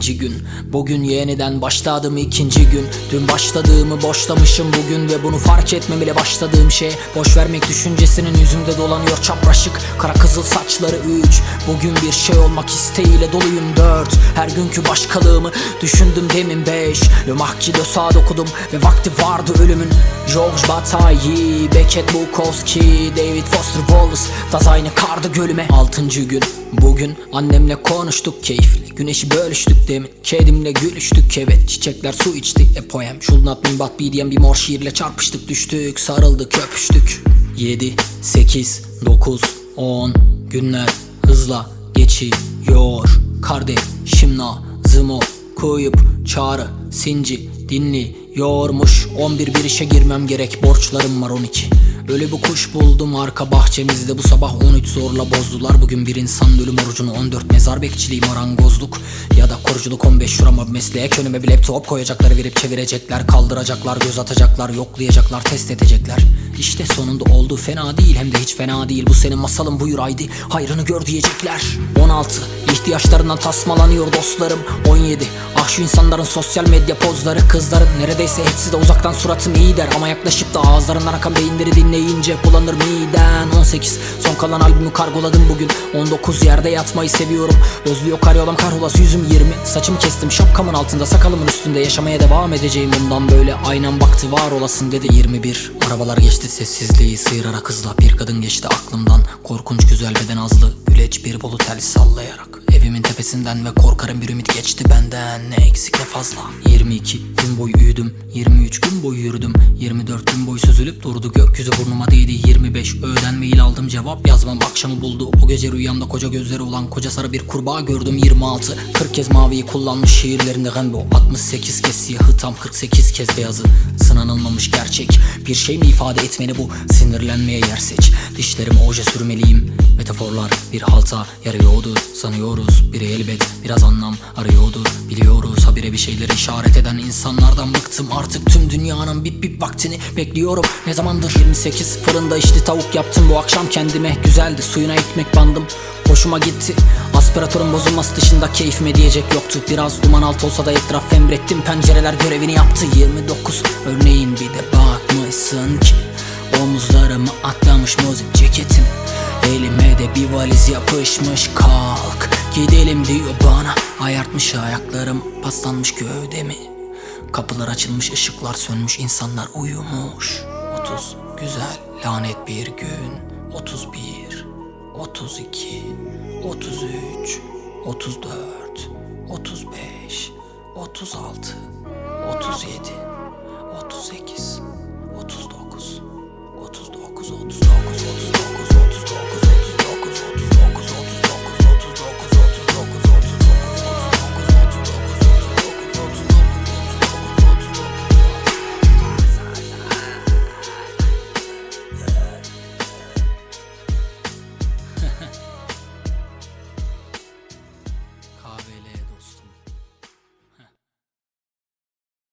birinci gün. Bugün yeniden başladım ikinci gün. Dün başladığımı boşlamışım bugün Ve bunu fark etmem bile başladığım şey. Boş vermek düşüncesinin yüzümde dolanıyor çapraşık. Kara kızıl saçları üç. Bugün bir şey olmak isteğiyle doluyum dört. Her günkü başkalığımı düşündüm demin beş. Le Marquis de Sade okudum ve vakti vardı ölümün. Georges Bataille, Beckett Bukowski, David Foster Wallace. Das aynı kardı gölüme. Altıncı gün. Bugün annemle konuştuk keyifli. Güneşi bölüştük demin Kedimle gülüştük evet. Çiçekler su içti e poem. Should not be but diyen bir mor şiirle çarpıştık düştük Sarıldık öpüştük. 7, 8, 9, 10 Günler hızla geçiyor. Kardeşim nazımı koyup çağrı sinci dinliyormuş. 11 bir işe girmem gerek borçlarım var 12 Öyle bir kuş buldum arka bahçemizde. Bu sabah 13 zorla bozdular. Bugün bir insanın ölüm orucunu. 14 mezar bekçiliği marangozluk Ya da koruculuk 15 şurama mesleğe. Önüme bir laptop koyacaklar verip çevirecekler. Kaldıracaklar göz atacaklar yoklayacaklar test edecekler. İşte sonunda oldu. Fena değil hem de hiç fena değil. Bu senin masalın buyur haydi. Hayrını gör diyecekler. 16 ihtiyaçlarından tasmalanıyor dostlarım. 17 Ah şu insanların sosyal medya pozları. Kızların neredeyse hepsi de uzaktan suratım iyi der Ama yaklaşıp da ağızlarından akan beyinleri dinleyince bulanır miden. 18 son kalan albümü kargoladım bugün. 19 yerde yatmayı seviyorum. Özlüyor karyolam kahrolası yüzüm 20 Saçımı kestim şapkamın altında sakalımın üstünde. Yaşamaya devam edeceğim bundan böyle. Aynen baktı var olasın dedi 21 Arabalar geçti sessizliği sıyırarak hızla. Bir kadın geçti aklımdan. Korkunç güzel beden azlı Güleç bir bolu tel sallayarak. Evimin tepesinden ve korkarım bir ümit geçti benden. Ne eksik ne fazla. 22 gün boyu uyudum 23 gün boyu yürüdüm. 24 gün boyu süzülüp durdu gökyüzü burnuma değdi. 25 öğlen mail aldım cevap yazmam. Akşamı buldu O gece rüyamda koca gözleri olan koca sarı bir kurbağa gördüm. 26 40 kez maviyi kullanmış şiirlerinde Gambo 68 kez siyahı tam 48 kez beyazı Sınanılmamış gerçek. Bir şey mi ifade etmeli bu? Sinirlenmeye yer seç. Dişlerime oje sürmeliyim. Metaforlar bir halta yarıyordu. Sanıyoruz Biri elbet. Biraz anlam arıyordur. Biliyoruz Habire bir şeyleri işaret eden insanlardan bıktım. Artık tüm dünyanın bip bip vaktini bekliyorum. Ne zamandır 28 fırında içli tavuk yaptım. Bu akşam kendime Güzeldi. Suyuna ekmek bandım. Hoşuma gitti Aspiratörün bozulması dışında keyfime diyecek yoktu. Biraz duman alt olsa da etraf emrettim. Pencereler görevini yaptı. 29 Örneğin bir de bakmışsın ki Omuzlarımı atlamış mozik ceketim. Elime de bir valiz yapışmış kalk Gidelim diyor bana. Ayartmış ayaklarım paslanmış gövdemi. Kapılar açılmış ışıklar sönmüş insanlar uyumuş. 30 güzel lanet bir gün. 31 32 33 34 35 36 37 38